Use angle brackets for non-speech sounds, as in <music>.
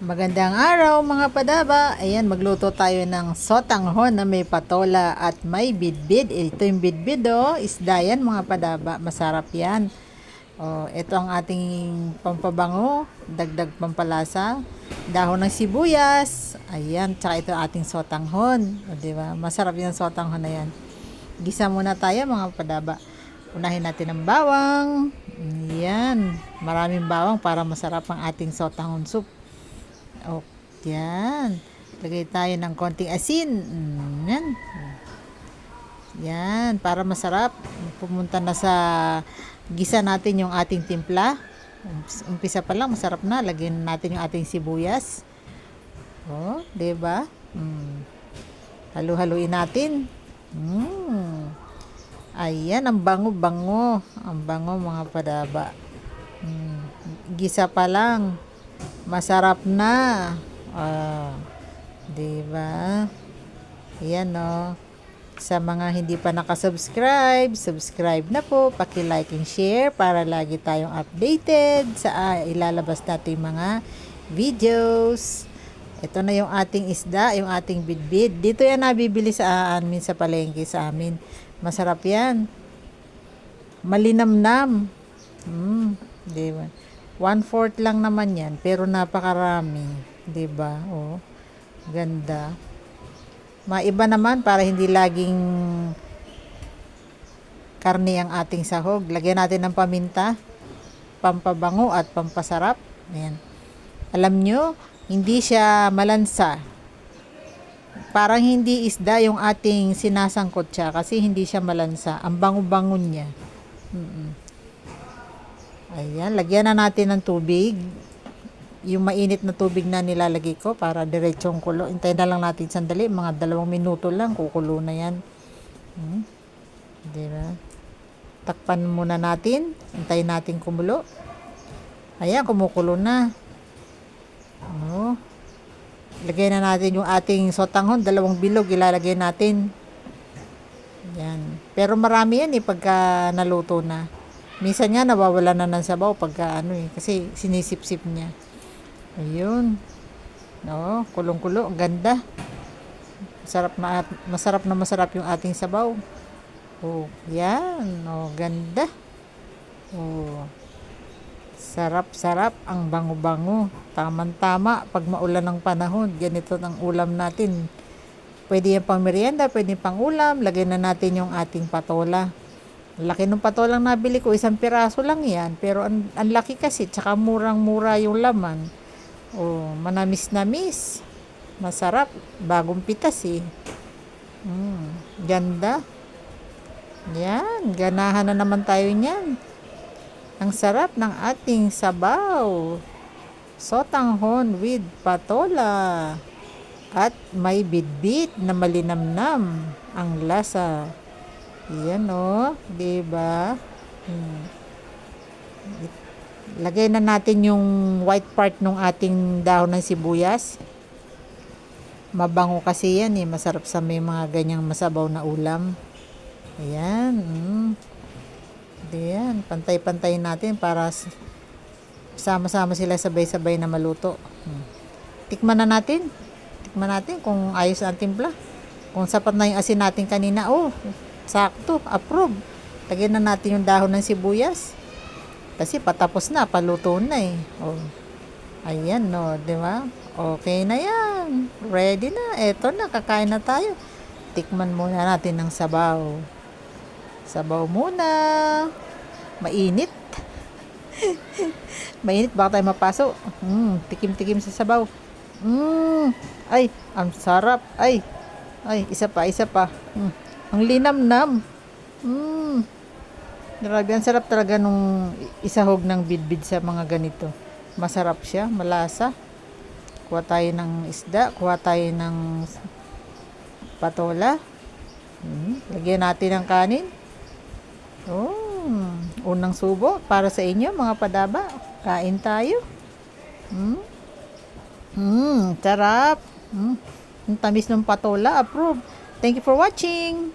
Magandang araw mga padaba. Ayan, magluto tayo ng sotanghon na may patola at may bidbid. Ito yung bidbid oh, isda yan mga padaba. Masarap yan. Oh, ito ang ating pampabango, dagdag pampalasa, dahon ng sibuyas. Ayan, tsaka ito ating sotanghon. O, di ba? Masarap yung sotanghon na yan. Gisa muna tayo mga padaba. Unahin natin ang bawang. Yan. Maraming bawang para masarap ang ating sotanghon soup. O, yan. Lagay tayo ng konting asin. Mm, yan. Yan, para masarap. Pumunta na sa gisa natin yung ating timpla. Umpisa pa lang, masarap na. Lagyan natin yung ating sibuyas. O, di ba? Mm. Halu-haluin natin. Mm. Ayan, ang bango-bango. Ang bango mga padaba. Mm. Gisa pa lang. Masarap na. Ah, 'di ba? Yan no. Sa mga hindi pa nakasubscribe, subscribe na po. Paki-like and share para lagi tayong updated sa ah, ilalabas natin mga videos. Ito na yung ating isda, yung ating bidbid. Dito yan nabibili sa amin sa palengke sa amin. Masarap yan. Malinamnam. Mm, di ba? One fourth lang naman yan, pero napakarami, ba? Oh. Ganda. Maiba naman para hindi laging karne ang ating sahog. Lagyan natin ng paminta, pampabango at pampasarap. Ayan. Alam nyo, hindi siya malansa. Parang hindi isda yung ating sinasangkot siya kasi hindi siya malansa. Ang bango-bango niya. Mm-mm. Ayan, lagyan na natin ng tubig. Yung mainit na tubig na nilalagay ko para diretsong kulo. Hintayin na lang natin sandali, mga dalawang minuto lang, kukulo na yan. Hmm? Di ba? Takpan muna natin. Hintayin natin kumulo. Ayan, kumukulo na. Ano? Lagay na natin yung ating sotanghon, dalawang bilog ilalagay natin. Yan. Pero marami yan eh pagka naluto na. Minsan nga nawawala na ng sabaw pagka ano eh. Kasi sinisip-sip niya. Ayun. No, kulong-kulo. Ganda. Masarap na, masarap na masarap yung ating sabaw. Oh, yan. Oh, ganda. Oh. Sarap-sarap ang bango-bango. Tamang-tama pag maulan ng panahon. Ganito ang ulam natin. Pwede yan pang merienda, pwede pang ulam. Lagay na natin yung ating patola. Laki ng patolang nabili ko, isang piraso lang yan. Pero ang, ang laki kasi, tsaka murang-mura yung laman. Oh, manamis-namis. Masarap. Bagong pitas eh. Mm, ganda. Yan, ganahan na naman tayo niyan. Ang sarap ng ating sabaw. Sotanghon with patola. At may bidbit na malinamnam ang lasa. Yan o, di ba? Hmm. Lagay na natin yung white part ng ating dahon ng sibuyas. Mabango kasi yan eh. Masarap sa may mga ganyang masabaw na ulam. Ayan. Mm. Ayan. Pantay-pantay natin para sama-sama sila sabay-sabay na maluto. Hmm. Tikman na natin. Tikman natin kung ayos ang timpla. Kung sapat na yung asin natin kanina. Oh, sakto. Approve. Lagyan na natin yung dahon ng sibuyas. Kasi patapos na, paluto na eh. Oh. Ayan, no, di ba? Okay na yan. Ready na. Eto na, kakain na tayo. Tikman muna natin ng sabaw. Sabaw muna. Mainit. <laughs> Mainit, baka tayo mapaso. Mm, tikim-tikim sa sabaw. Mm, ay, ang sarap. Ay, ay, isa pa, isa pa. Mm, ang linamnam. Mm, grabe, ang sarap talaga nung isahog ng bidbid sa mga ganito. Masarap siya, malasa. Kuha tayo ng isda, kuha tayo ng patola. Mm, lagyan natin ng kanin. Oh, unang subo para sa inyo mga padaba. Kain tayo. Mm. Mm, sarap. Mm. Ang tamis ng patola, approve. Thank you for watching.